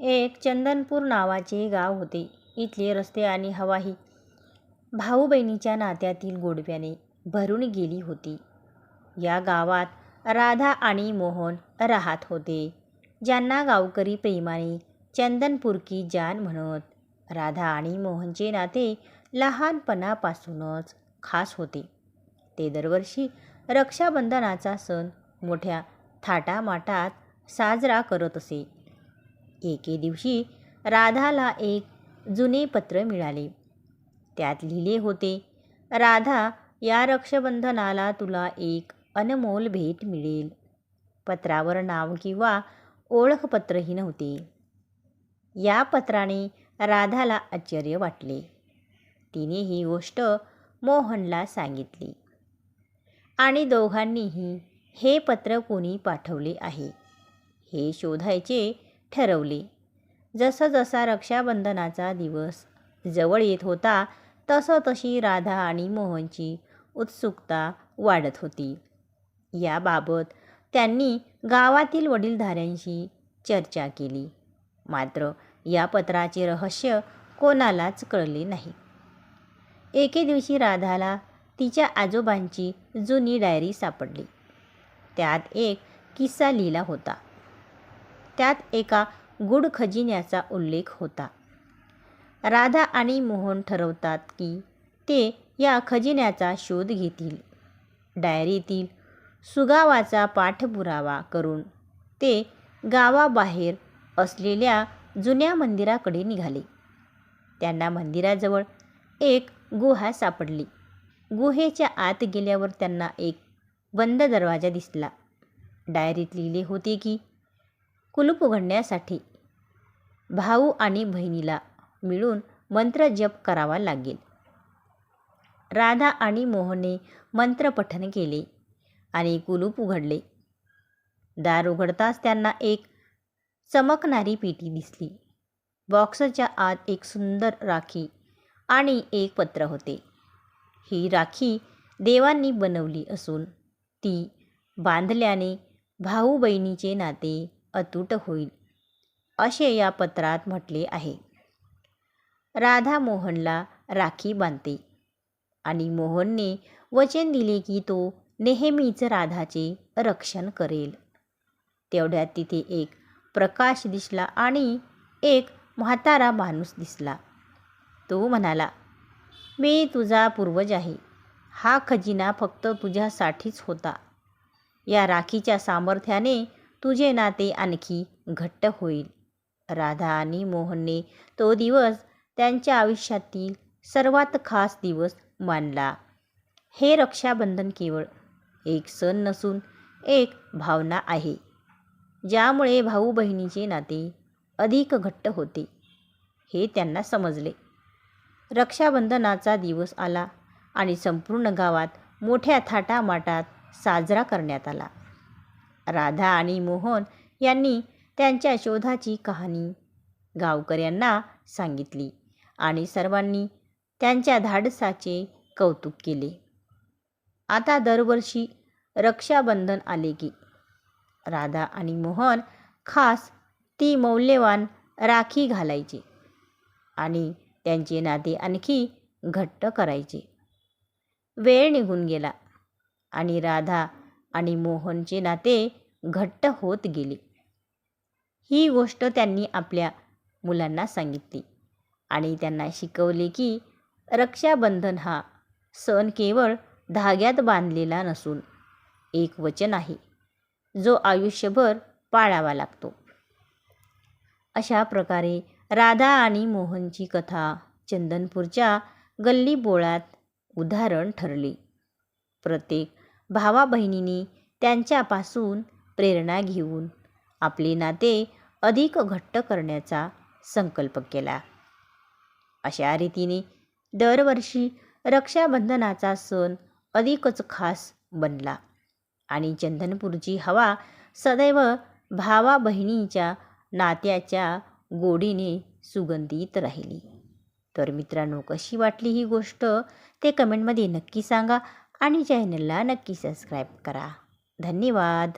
एक चंदनपूर नावाचे गाव होते. इथले रस्ते आणि हवाही भाऊ बहिणीच्या नात्यातील गोडव्याने भरून गेली होती. या गावात राधा आणि मोहन राहत होते, ज्यांना गावकरी प्रेमाने चंदनपूर की जान म्हणत. राधा आणि मोहनचे नाते लहानपणापासूनच खास होते. ते दरवर्षी रक्षाबंधनाचा सण मोठ्या थाटामाटात साजरा करत असे. एके दिवशी राधाला एक जुने पत्र मिळाले. त्यात लिहिले होते, राधा या रक्षाबंधनाला तुला एक अनमोल भेट मिळेल. पत्रावर नाव किंवा ओळखपत्रही नव्हते. या पत्राने राधाला आश्चर्य वाटले. तिने ही गोष्ट मोहनला सांगितली आणि दोघांनीही हे पत्र कोणी पाठवले आहे, हे शोधायचे ठरवले. जसजसा रक्षाबंधनाचा दिवस जवळ येत होता, तसं तशी राधा आणि मोहनची उत्सुकता वाढत होती. याबाबत त्यांनी गावातील वडीलधाऱ्यांशी चर्चा केली. मात्र या पत्राचे रहस्य कोणालाच कळले नाही. एके दिवशी राधाला तिच्या आजोबांची जुनी डायरी सापडली. त्यात एक किस्सा लिहिला होता. त्यात एका गूढ खजिन्याचा उल्लेख होता. राधा आणि मोहन ठरवतात की ते या खजिन्याचा शोध घेतील. डायरीतील सुगावाचा पाठपुरावा करून ते गावाबाहेर असलेल्या जुन्या मंदिराकडे निघाले. त्यांना मंदिराजवळ एक गुहा सापडली. गुहेच्या आत गेल्यावर त्यांना एक बंद दरवाजा दिसला. डायरीत लिहिले होते की, कुलूप उघडण्यासाठी भाऊ आणि बहिणीला मिळून मंत्र जप करावा लागेल. राधा आणि मोहनने मंत्रपठन केले आणि कुलूप उघडले. दार उघडताच त्यांना एक चमकणारी पेटी दिसली. बॉक्सच्या आत एक सुंदर राखी आणि एक पत्र होते. ही राखी देवांनी बनवली असून ती बांधल्याने भाऊ बहिणीचे नाते अतूट होईल, असे या पत्रात म्हटले आहे. राधा मोहनला राखी बांधते आणि मोहनने वचन दिले की तो नेहमीच राधाचे रक्षण करेल. तेवढ्यात तिथे एक प्रकाश दिसला आणि एक म्हातारा माणूस दिसला. तो म्हणाला, मी तुझा पूर्वज आहे. हा खजिना फक्त तुझ्यासाठीच होता. या राखीच्या सामर्थ्याने तुझे नाते आणखी घट्ट होईल. राधा आणि मोहनने तो दिवस त्यांच्या आयुष्यातील सर्वात खास दिवस मानला. हे रक्षाबंधन केवळ एक सण नसून एक भावना आहे, ज्यामुळे भाऊ बहिणीचे नाते अधिक घट्ट होते, हे त्यांना समजले. रक्षाबंधनाचा दिवस आला आणि संपूर्ण गावात मोठ्या थाटामाटात साजरा करण्यात आला. राधा आणि मोहन यांनी त्यांच्या शोधाची कहाणी गावकऱ्यांना सांगितली आणि सर्वांनी त्यांच्या धाडसाचे कौतुक केले. आता दरवर्षी रक्षाबंधन आले की, राधा आणि मोहन खास ती मौल्यवान राखी घालायचे आणि त्यांचे नाते आणखी घट्ट करायचे. वेळ निघून गेला आणि राधा आणि मोहनचे नाते घट्ट होत गेले. ही गोष्ट त्यांनी आपल्या मुलांना सांगितली आणि त्यांना शिकवले की, रक्षाबंधन हा सण केवळ धाग्यात बांधलेला नसून एक वचन आहे, जो आयुष्यभर पाळावा लागतो. अशा प्रकारे राधा आणि मोहनची कथा चंदनपूरच्या गल्लीबोळात उदाहरण ठरली. प्रत्येक भावा-बहिणींनी त्यांच्यापासून प्रेरणा घेऊन आपले नाते अधिक घट्ट करण्याचा संकल्प केला. अशा रीतीने दरवर्षी रक्षाबंधनाचा सण अधिकच खास बनला आणि चंदनपूरची हवा सदैव भावा-बहिणींच्या नात्याच्या गोडीने सुगंधित राहिली. तर मित्रांनो, कशी वाटली ही गोष्ट ते कमेंटमध्ये नक्की सांगा आणि चॅनलला नक्की सबस्क्राईब करा. धन्यवाद.